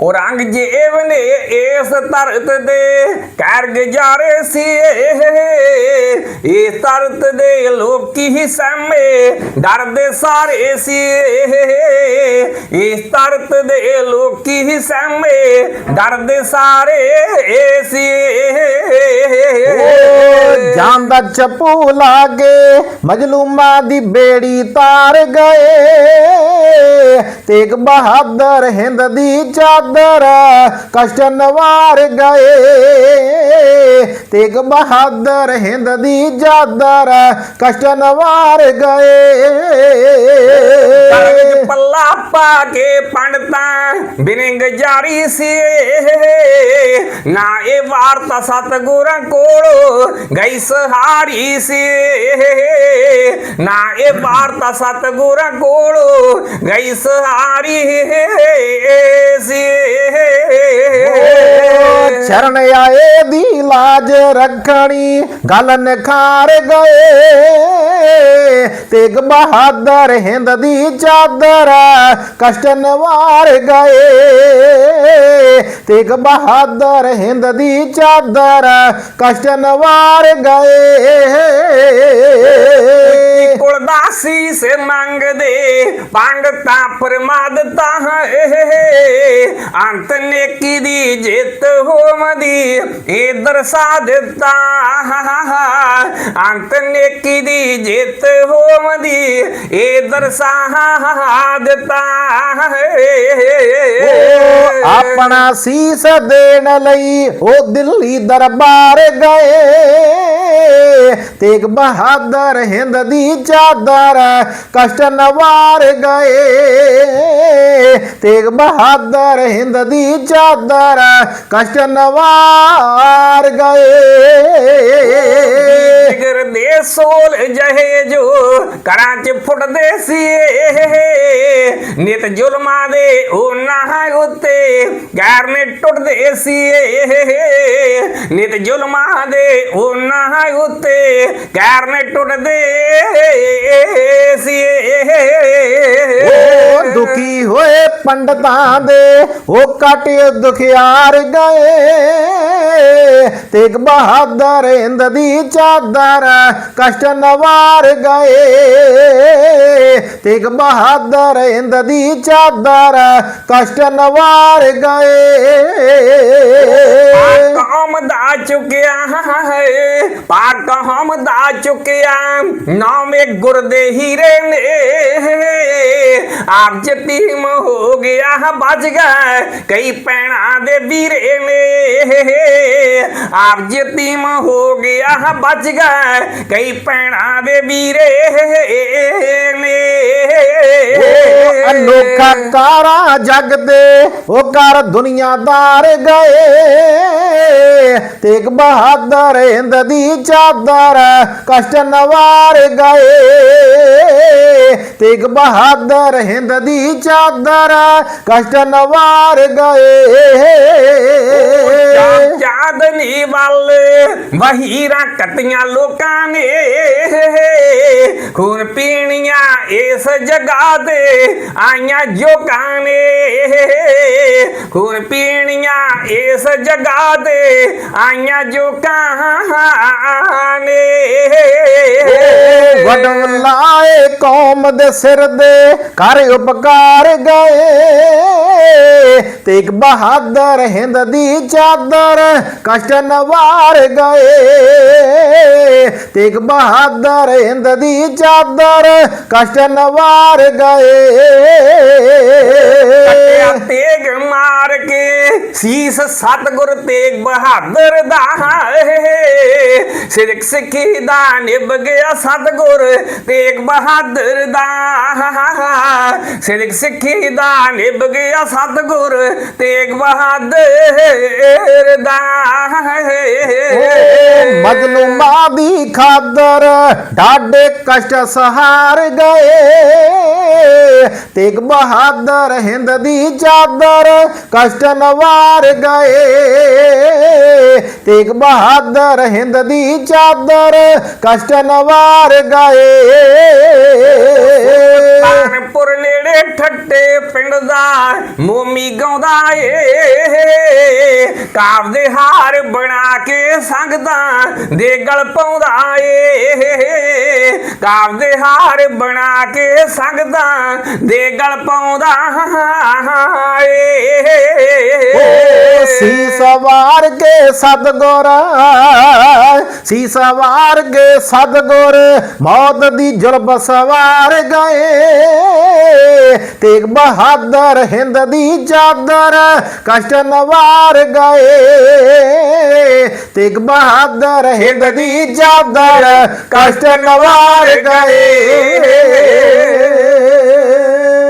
ਉਹ ਨੇ ਇਸ ਧਰਤ ਦੇ ਕਰ ਗੁਜ਼ਾਰੇ ਸੀ ਇਸ ਧਰਤ ਦੇ ਲੋਕੀ ਹੀ ਸਾਹਮਣੇ ਡਰਦੇ ਸਾਰੇ ਸੀ ਇਸ ਧਰਤ ਦੇ ਲੋਕੀ ਹੀ ਸਾਹਮਣੇ ਡਰਦੇ ਸਾਰੇ ਸੀ ਜਾਨ ਦਾ ਚੱਪੂ ਲਾਗੇ, ਮਜਲੂਮਾਂ ਦੀ ਬੇੜੀ ਤਾਰ ਗਏ। ਤੇਗ ਬਹਾਦਰ ਹਿੰਦ ਦੀ ਚਾਦਰ ਕਸ਼ਟ ਨਵਾਰ ਗਏ। ਤੇਗ ਬਹਾਦਰ ਹਿੰਦ ਦੀ ਚਾਦਰ, ਕਸ਼ਟ ਨਵਾਰ ਗਏ। ਪੱਲਾ ਪਾ ਕੇ ਪੰਡਤਾਂ ਬਿਨਿੰਗ ਜਾਰੀ ਸੀ। ਨਾ ਇਹ ਵਾਰਤਾ ਸਤਗੁਰਾਂ ਕੋਲ ਗਈ ਸਹਾਰੀ ਸੀ। ਨਾ ਇਹ ਵਾਰਤਾ ਸਤਗੁਰਾਂ ਕੋਲ ਗਈ ਸਹਾਰੀ ਸੀ ਚਰਨ ਆਏ ਦੀ ਲਾਜ ਰੱਖਣੀ, ਗੱਲ ਨਖਾਰ ਗਏ। ਤੇਗ ਬਹਾਦਰ ਹਿੰਦ ਦੀ ਚਾਦਰ, ਕਸ਼ਟ ਨਵਾਰ ਗਏ। ਤੇਗ ਬਹਾਦਰ ਹਿੰਦ ਦੀ ਚਾਦਰ ਕਸ਼ਟ ਨਵਾਰ ਗਏ। ਕੁਲ ਦਾ ਸੀਸ ਮੰਗਦੇ ਪੰਡਤਾਂ ਫਰਮਾਦਤਾ ਹੈ। ਅੰਤ ਨੇਕੀ ਦੀ ਜਿੱਤ ਹੋਵਦੀ ਇਹ ਦਰਸਾ ਦਿੱਤਾ ਅੰਤ ਨੇਕੀ ਦੀ ਜਿੱਤ ਹੋਵਦੀ, ਇਹ ਦਰਸਾ ਦਿੱਤਾ ਆਪਣਾ ਸੀਸ ਦੇਣ ਲਈ ਉਹ ਦਿੱਲੀ ਦਰਬਾਰ ਗਏ। ਤੇਗ ਬਹਾਦਰ ਹਿੰਦ ਦੀ ਚਾਦਰ ਕਸ਼ਟ ਨਵਾਰ ਗਏ। ਤੇਗ ਬਹਾਦਰ ਹਿੰਦ ਦੀ ਚਾਦਰ ਕਸ਼ਟ ਨਵਾਰ ਗਏ। ਜਿਗਰ ਦੇ ਸੋਲ ਜਹੇ ਜੋ ਕਰਾਂ ਚ ਫੁੱਟਦੇ ਸੀ। ਨਿਤ ਜ਼ੁਲਮਾਂ ਦੇ ਉਹਨਾਂ ਉੱਤੇ ਗੈਰ ਨੇ ਟੁੱਟਦੇ ਸੀ। ਨਿਤ ਜ਼ੁਲਮਾਂ ਦੇ ਉਹਨਾਂ ਉੱਤੇ ਗੈਰ ਨੇ ਟੁੱਟਦੇ ਸੀ। ਉਹ ਦੁਖੀ ਹੋਏ ਪੰਡਤਾਂ ਦੇ, ਉਹ ਕੱਟ ਦੁਖਿਆਰ ਗਏ। ਤੇਗ ਬਹਾਦਰ ਹਿੰਦ ਦੀ ਚਾਦਰ, ਕਸ਼ਟ ਨਵਾਰ ਗਏ। ਤੇਗ ਬਹਾਦਰ ਹਿੰਦ ਦੀ ਚਾਦਰ, ਕਸ਼ਟ ਨਵਾਰ ਗਏ। ਕੌਮ ਦਾ ਚੁੱਕਿਆ ਹੈ ਪਾਕ ਕੌਮ ਦਾ ਚੁੱਕਿਆ, ਨਾਮੇ ਗੁਰ ਦੇ ਹੀਰੇ ਨੇ। ਆਪ ਜਤੀਮ ਹੋ ਗਿਆ ਬਚ ਗਿਆ ਕਈ ਪੈਣਾ ਦੇ ਵੀਰੇ ਨੇ। ਆਪ ਜਤੀਮ ਹੋ ਗਿਆ, ਬਚ ਗਏ। ਕਈ ਪੈਣਾ ਦੇ ਵੀਰੇ ਨੇ। ਉਹ ਅਨੋਖਾ ਕਾਰਾ ਜਗ ਦੇ ਉਹ ਕਰ ਦੁਨੀਆਦਾਰ ਗਏ। ਤੇਗ ਬਹਾਦਰ ਹਿੰਦ ਦੀ ਚਾਦਰ, ਕਸ਼ਟ ਨਵਾਰ ਗਏ। ਤੇਗ ਬਹਾਦਰ ਹਿੰਦ ਦੀ ਚਾਦਰ, ਕਸ਼ਟ ਨਵਾਰ ਗਏ। ਚਾਦਨੀ ਵੱਲ ਵਹੀਰਾਂ ਕੱਟੀਆਂ ਲੋਕਾਂ ਨੇ। ਖੂਨ ਪੀਣੀਆਂ ਇਸ ਜਗ੍ਹਾ ਤੇ ਆਈਆਂ ਜੋਕਾਂ ਨੇ। ਖੂਨ ਪੀਣੀਆਂ ਇਸ ਜਗ੍ਹਾ ਤੇ ਆਈਆਂ ਜੋਕਾਂ ਨੇ। ਵਡਮ ਲਾਏ ਕੌਮ ਦੇ ਸਿਰ ਦੇ ਕਰ ਉਪਕਾਰ ਗਏ ਤੇਗ ਬਹਾਦਰ ਹਿੰਦ ਦੀ ਚਾਦਰ ਕਸ਼ਟ ਨਵਾਰ ਗਏ। ਤੇਗ ਬਹਾਦਰ ਹਿੰਦ ਦੀ ਚਾਦਰ ਕਸ਼ਟ ਨਵਾਰ ਗਏ। ਤੇਗ ਮਾਰ ਕੇ ਸੀਸ ਸਤਗੁਰ ਤੇਗ ਬਹਾਦਰ ਦਾ ਹੈ। ਸਿਰਕ ਸਿੱਖੀ ਦਾ ਨਿਭ ਗਿਆ ਸਤਗੁਰ ਤੇਗ ਬਹਾਦਰ ਦਾ ਸਿਰਕ ਸਿੱਖੀ ਦਾ ਨਿਭ ਗਿਆ ਸਤਗੁਰ ਤੇਗ ਬਹਾਦਰ ਦਾ ਮਜਲੂਮਾਂ ਦੀ ਖਾਦਰ ਡਾਡੇ ਕਸ਼ਟ ਸਹਾਰ ਗਏ। ਤੇਗ ਬਹਾਦਰ ਹਿੰਦ ਦੀ ਚਾਦਰ ਕਸ਼ਟ ਨਵਾਰ ਗਏ। ਤੇਗ ਬਹਾਦਰ ਹਿੰਦ ਦੀ ਚਾਦਰ ਕਸ਼ਟ ਨਵਾਰ ਗਏ। ਕਾਨਪੁਰ ਨੇੜੇ ਠੱਟੇ ਪਿੰਡ ਦਾ ਮੋਮੀ ਗਾਉਂਦਾ ਏ। ਕਾਬ ਦੇ ਹਾਰ ਬਣਾ ਕੇ ਸੰਗਦਾ ਦੇ ਗਲ ਪਾਉਂਦਾ ਏ। ਕਾਬ ਦੇ ਹਾਰ ਬਣਾ ਕੇ ਸੰਗਦਾ ਦੇ ਗਲ ਪਾਉਂਦਾ ਏ। ਓ ਸੀ ਸਵਾਰ ਕੇ ਸਤਗੁਰ ਸੀ ਸਵਾਰ ਕੇ ਸਤਗੁਰ, ਮੌਤ ਦੀ ਜਲਬ ਸਵਾਰ ਗਏ। ਤੇਗ ਬਹਾਦਰ ਹਿੰਦ ਦੀ ਚਾਦਰ ਕਸ਼ਟ ਨਵਾਰ ਗਏ। ਤੇਗ ਬਹਾਦਰ ਹਿੰਦ ਦੀ ਚਾਦਰ ਕਸ਼ਟ ਨਵਾਰ ਗਏ।